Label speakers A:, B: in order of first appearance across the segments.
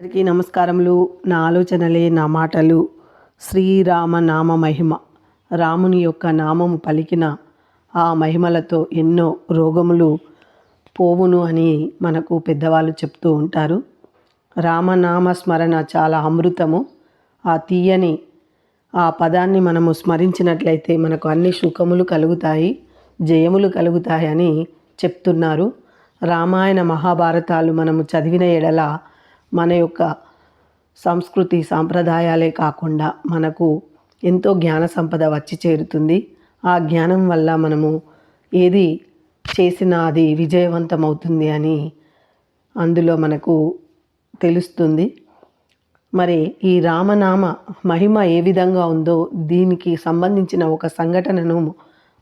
A: అందరికీ నమస్కారములు. నా ఆలోచనలే నా మాటలు. శ్రీరామ నామ మహిమ. రాముని యొక్క నామము పలికిన ఆ మహిమలతో ఎన్నో రోగములు పోవును అని మనకు పెద్దవాళ్ళు చెప్తూ ఉంటారు. రామనామ స్మరణ చాలా అమృతము. ఆ తీయని ఆ పదాన్ని మనము స్మరించినట్లయితే మనకు అన్ని సుఖములు కలుగుతాయి జయములు కలుగుతాయి అని చెప్తున్నారు. రామాయణ మహాభారతాలు మనము చదివిన ఎడల మన యొక్క సంస్కృతి సాంప్రదాయాలే కాకుండా మనకు ఎంతో జ్ఞాన సంపద వచ్చి చేరుతుంది. ఆ జ్ఞానం వల్ల మనము ఏది చేసినా అది విజయవంతం అవుతుంది అని అందులో మనకు తెలుస్తుంది. మరి ఈ రామనామ మహిమ ఏ విధంగా ఉందో దీనికి సంబంధించిన ఒక సంఘటనను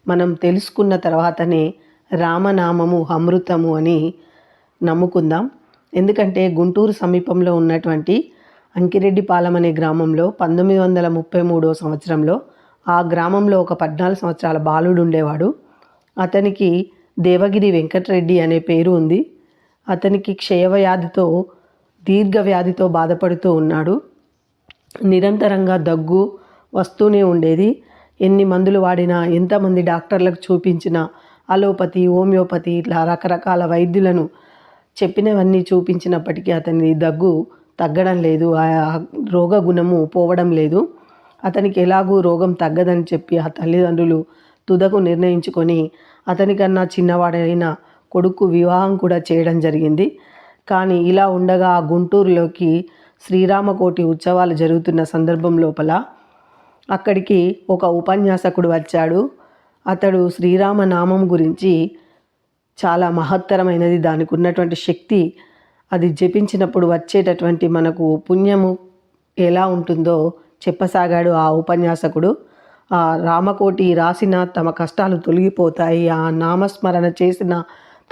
A: మనం తెలుసుకున్న తర్వాతనే రామనామము అమృతము అని నమ్ముకుందాం. ఎందుకంటే గుంటూరు సమీపంలో ఉన్నటువంటి అంకిరెడ్డిపాలెం అనే గ్రామంలో పంతొమ్మిది వందల ముప్పై మూడో సంవత్సరంలో ఆ గ్రామంలో ఒక పద్నాలుగు సంవత్సరాల బాలుడు ఉండేవాడు. అతనికి దేవగిరి వెంకటరెడ్డి అనే పేరు ఉంది. అతనికి క్షయవ్యాధితో దీర్ఘ వ్యాధితో బాధపడుతూ ఉన్నాడు. నిరంతరంగా దగ్గు వస్తూనే ఉండేది. ఎన్ని మందులు వాడినా ఎంతమంది డాక్టర్లకు చూపించినా అలోపతి హోమియోపతి ఇట్లా రకరకాల వైద్యులను చెప్పినవన్నీ చూపించినప్పటికీ అతని దగ్గు తగ్గడం లేదు. ఆ రోగ గుణము పోవడం లేదు. అతనికి ఎలాగూ రోగం తగ్గదని చెప్పి ఆ తల్లిదండ్రులు తుదకు నిర్ణయించుకొని అతనికన్నా చిన్నవాడైన కొడుకు వివాహం కూడా చేయడం జరిగింది. కానీ ఇలా ఉండగా ఆ గుంటూరులోకి శ్రీరామకోటి ఉత్సవాలు జరుగుతున్న సందర్భం లోపల అక్కడికి ఒక ఉపన్యాసకుడు వచ్చాడు. అతడు శ్రీరామ నామం గురించి చాలా మహత్తరమైనది. దానికి ఉన్నటువంటి శక్తి అది జపించినప్పుడు వచ్చేటటువంటి మనకు పుణ్యము ఎలా ఉంటుందో చెప్పసాగాడు ఆ ఉపన్యాసకుడు. ఆ రామకోటి రాసిన తమ కష్టాలు తొలగిపోతాయి ఆ నామస్మరణ చేసిన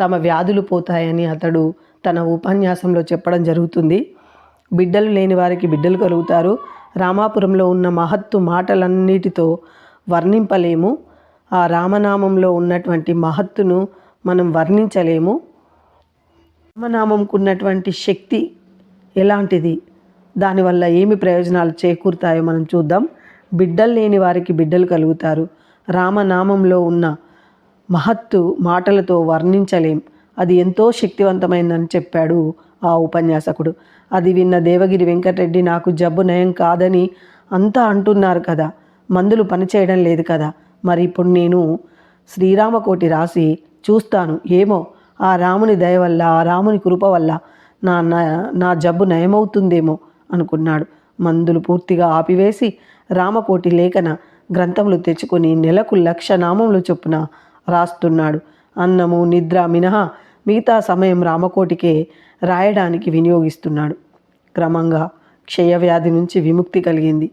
A: తమ వ్యాధులు పోతాయని అతడు తన ఉపన్యాసంలో చెప్పడం జరుగుతుంది. బిడ్డలు లేని వారికి బిడ్డలు కలుగుతారు. రామాపురంలో ఉన్న మహత్తు మాటలన్నిటితో వర్ణింపలేము. ఆ రామనామంలో ఉన్నటువంటి మహత్తును మనం వర్ణించలేము. రామనామంకు ఉన్నటువంటి శక్తి ఎలాంటిది? దానివల్ల ఏమి ప్రయోజనాలు చేకూరుతాయో మనం చూద్దాం. బిడ్డలు లేని వారికి బిడ్డలు కలుగుతారు. రామనామంలో ఉన్న మహత్తు మాటలతో వర్ణించలేం. అది ఎంతో శక్తివంతమైందని చెప్పాడు ఆ ఉపన్యాసకుడు. అది విన్న దేవగిరి వెంకటరెడ్డి నాకు జబ్బు నయం కాదని అంతా అంటున్నారు కదా. మందులు పనిచేయడం లేదు కదా. మరి ఇప్పుడు నేను శ్రీరామకోటి రాసి చూస్తాను. ఏమో? ఆ రాముని దయ వల్ల ఆ రాముని కృప వల్ల నా నా జబ్బు నయమవుతుందేమో? అనుకున్నాడు. మందులు పూర్తిగా ఆపివేసి రామకోటి లేఖన గ్రంథములు తెచ్చుకొని నెలకు లక్ష నామములు చొప్పున రాస్తున్నాడు. అన్నము నిద్ర మినహా మిగతా సమయం రామకోటికే రాయడానికి వినియోగిస్తున్నాడు. క్రమంగా క్షయవ్యాధి నుంచి విముక్తి కలిగింది.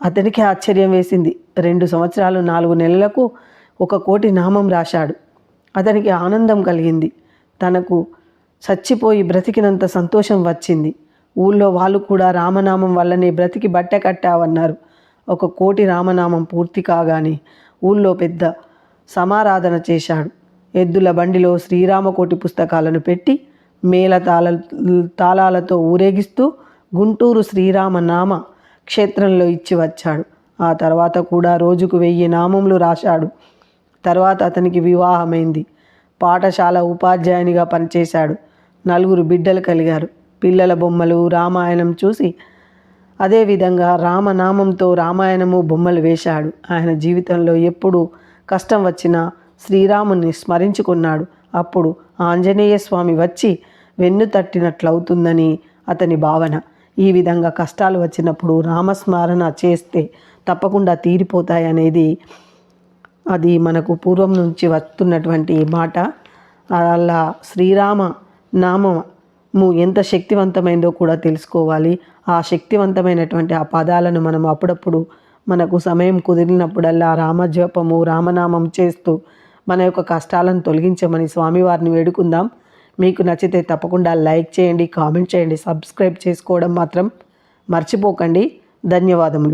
A: అతనికి ఆశ్చర్యం వేసింది. రెండు సంవత్సరాలు నాలుగు నెలలకు ఒక కోటి నామం రాశాడు. అతనికి ఆనందం కలిగింది. తనకు చచ్చిపోయి బ్రతికినంత సంతోషం వచ్చింది. ఊళ్ళో వాళ్ళు కూడా రామనామం వల్లనే బ్రతికి బట్ట కట్టావన్నారు. ఒక కోటి రామనామం పూర్తి కాగానే ఊళ్ళో పెద్ద సమారాధన చేశాడు. ఎద్దుల బండిలో శ్రీరామకోటి పుస్తకాలను పెట్టి మేళ తాళ తాళాలతో ఊరేగిస్తూ గుంటూరు శ్రీరామనామ క్షేత్రంలో ఇచ్చి వచ్చాడు. ఆ తర్వాత కూడా రోజుకు వెయ్యి నామములు రాశాడు. తర్వాత అతనికి వివాహమైంది. పాఠశాల ఉపాధ్యాయునిగా పనిచేశాడు. నలుగురు బిడ్డలు కలిగారు. పిల్లల బొమ్మలు రామాయణం చూసి అదేవిధంగా రామనామంతో రామాయణము బొమ్మలు వేశాడు. ఆయన జీవితంలో ఎప్పుడు కష్టం వచ్చినా శ్రీరాముని స్మరించుకున్నాడు. అప్పుడు ఆంజనేయ స్వామి వచ్చి వెన్ను తట్టినట్లవుతుందని అతని భావన. ఈ విధంగా కష్టాలు వచ్చినప్పుడు రామస్మరణ చేస్తే తప్పకుండా తీరిపోతాయనేది అది మనకు పూర్వం నుంచి వస్తున్నటువంటి మాట. అలా శ్రీరామ నామము ఎంత శక్తివంతమైందో కూడా తెలుసుకోవాలి. ఆ శక్తివంతమైనటువంటి ఆ పదాలను మనం అప్పుడప్పుడు మనకు సమయం కుదిరినప్పుడల్లా రామజపము రామనామం చేస్తూ మన యొక్క కష్టాలను తొలగించమని స్వామివారిని వేడుకుందాం. మీకు నచ్చితే తప్పకుండా లైక్ చేయండి కామెంట్ చేయండి సబ్స్క్రైబ్ చేసుకోవడం మాత్రం మర్చిపోకండి. ధన్యవాదములు.